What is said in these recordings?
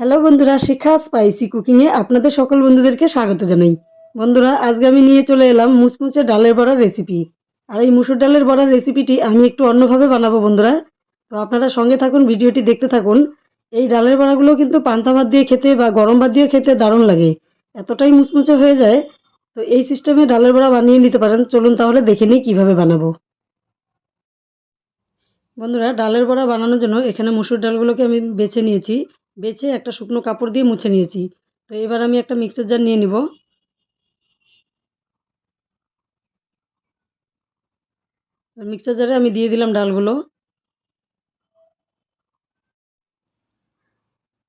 Hello বন্ধুরা, শিখা spicy কুকিংয়ে আপনাদের সকল বন্ধুদেরকে স্বাগত জানাই। বন্ধুরা, আজকে আমি নিয়ে চলে এলাম মুচমুচে ডালের বড়ার রেসিপি আর এই মুসুর ডালের বড়ার রেসিপিটি আমি একটু অন্যভাবে বানাবো বন্ধুরা। তো আপনারা সঙ্গে থাকুন, ভিডিওটি দেখতে থাকুন। এই ডালের বড়াগুলো কিন্তু পান্তা ভাত দিয়ে খেতে বা গরম ভাত দিয়ে খেতে দারুণ লাগে। এতটাই মুচমুচে হয়ে যায়। তো এই সিস্টেমে ডালের বড়া বানিয়ে নিতে পারেন। চলুন তাহলে দেখে নিই কীভাবে বানাবো। বন্ধুরা, ডালের বড়া বানানোর জন্য এখানে মুসুর ডালগুলোকে আমি বেছে নিয়েছি। বেছে একটা শুকনো কাপড় দিয়ে মুছে নিয়েছি। তো এবার আমি একটা মিক্সার জার নিয়ে নিব। মিক্সার জারে আমি দিয়ে দিলাম ডালগুলো।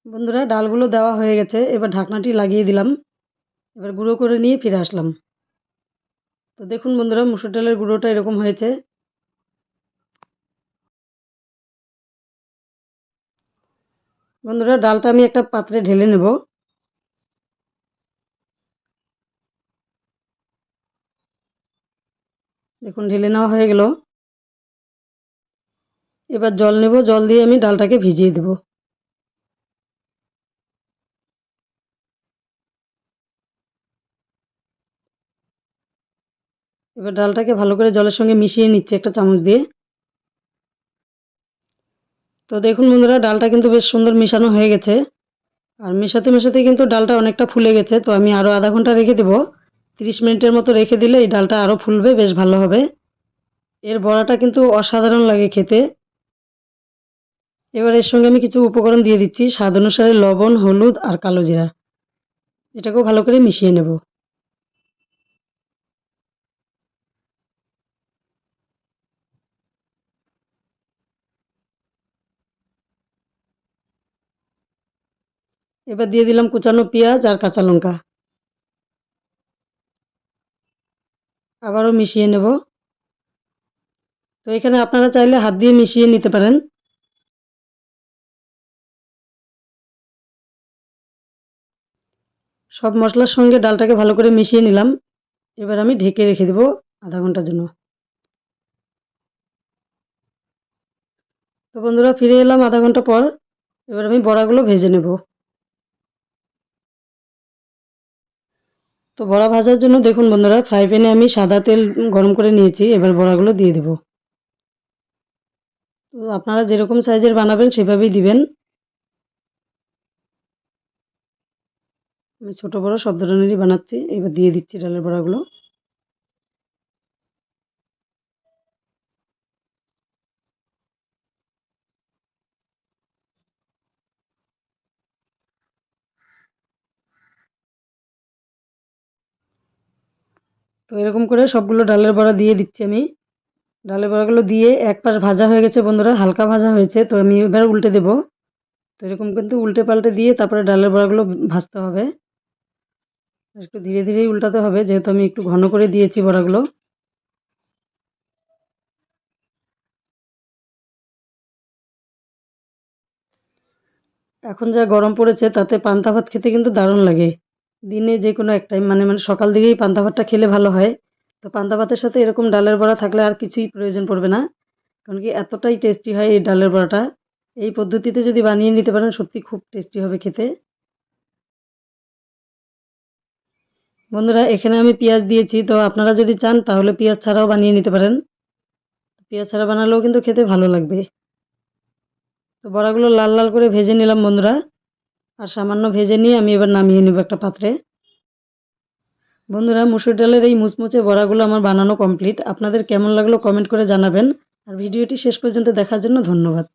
বন্ধুরা, ডালগুলো দেওয়া হয়ে গেছে। এবার ঢাকনাটি লাগিয়ে দিলাম। এবার গুঁড়ো করে নিয়ে ফিরে আসলাম। তো দেখুন বন্ধুরা, মুসুর ডালের গুঁড়োটা এরকম হয়েছে। বন্ধুরা, ডালটা আমি একটা পাত্রে ঢেলে নেব। দেখুন, ঢেলে নেওয়া হয়ে গেল। এবার জল নেব, জল দিয়ে আমি ডালটাকে ভিজিয়ে দেব। এবার ডালটাকে ভালো করে জলের সঙ্গে মিশিয়ে নিচ্ছে একটা চামচ দিয়ে। তো দেখুন বন্ধুরা, ডালটা কিন্তু বেশ সুন্দর মেশানো হয়ে গেছে। আর মেশাতে মেশাতে কিন্তু ডালটা অনেকটা ফুলে গেছে। তো আমি আরও আধা ঘণ্টা রেখে দেবো। তিরিশ মিনিটের মতো রেখে দিলে এই ডালটা আরও ফুলবে, বেশ ভালো হবে। এর বড়াটা কিন্তু অসাধারণ লাগে খেতে। এবার এর সঙ্গে আমি কিছু উপকরণ দিয়ে দিচ্ছি। স্বাদ অনুসারে লবণ, হলুদ আর কালো জিরা। এটাকেও ভালো করে মিশিয়ে নেব। এবার দিয়ে দিলাম কুচানো পেঁয়াজ আর কাঁচা লঙ্কা। আবারও মিশিয়ে নেব। তো এখানে আপনারা চাইলে হাত দিয়ে মিশিয়ে নিতে পারেন। সব মশলার সঙ্গে ডালটাকে ভালো করে মিশিয়ে নিলাম। এবার আমি ঢেকে রেখে দেবো আধা ঘণ্টার জন্য। তো বন্ধুরা, ফিরে এলাম আধা ঘণ্টা পর। এবার আমি বড়াগুলো ভেজে নেব। তো বড়া ভাজার জন্য দেখুন বন্ধুরা ফ্রাই প্যানে আমি সাদা তেল গরম করে নিয়েছি, এবার বড়াগুলো দিয়ে দেব। তো আপনারা যেরকম সাইজের বানাবেন সেভাবেই দিবেন। আমি ছোটো বড়ো সব ধরনেরই বানাচ্ছি, এবার দিয়ে দিচ্ছি ডালের বড়াগুলো। তো এরকম করে সবগুলো ডালের বড়া দিয়ে দিচ্ছি আমি। ডালের বড়াগুলো দিয়ে এক পাশ ভাজা হয়ে গেছে বন্ধুরা, হালকা ভাজা হয়েছে, তো আমি এবার উল্টে দেব। তো এরকম কিন্তু উল্টে পাল্টে দিয়ে তারপরে ডালের বড়াগুলো ভাজতে হবে। একটু ধীরে ধীরেই উল্টাতে হবে, যেহেতু আমি একটু ঘন করে দিয়েছি বড়াগুলো। এখন যা গরম পড়েছে তাতে পান্তা ভাত খেতে কিন্তু দারুণ লাগে। দিনে যে কোনো এক টাইম মানে মানে সকাল দিকেই পান্তা ভাতটা খেলে ভালো হয়। তো পান্তা ভাতের সাথে এরকম ডালের বড়া থাকলে আর কিছুই প্রয়োজন পড়বে না। কারণ কি এতটাই টেস্টি হয় এই ডালের বড়াটা। এই পদ্ধতিতে যদি বানিয়ে নিতে পারেন, সত্যি খুব টেস্টি হবে খেতে। বন্ধুরা, এখানে আমি পেঁয়াজ দিয়েছি। তো আপনারা যদি চান, তাহলে পেঁয়াজ ছাড়াও বানিয়ে নিতে পারেন। পেঁয়াজ ছাড়া বানালেও কিন্তু খেতে ভালো লাগবে। তো বড়াগুলো লাল লাল করে ভেজে নিলাম, বন্ধুরা। আর সামান্য ভেজে নিয়ে আমি এবার নামিয়ে নেব একটা পাত্রে। বন্ধুরা, মুসুর ডালের এই মুচমুচে বড়াগুলো আমার বানানো কমপ্লিট আপনাদের কেমন লাগল কমেন্ট করে জানাবেন। আর ভিডিওটি শেষ পর্যন্ত দেখার জন্য ধন্যবাদ।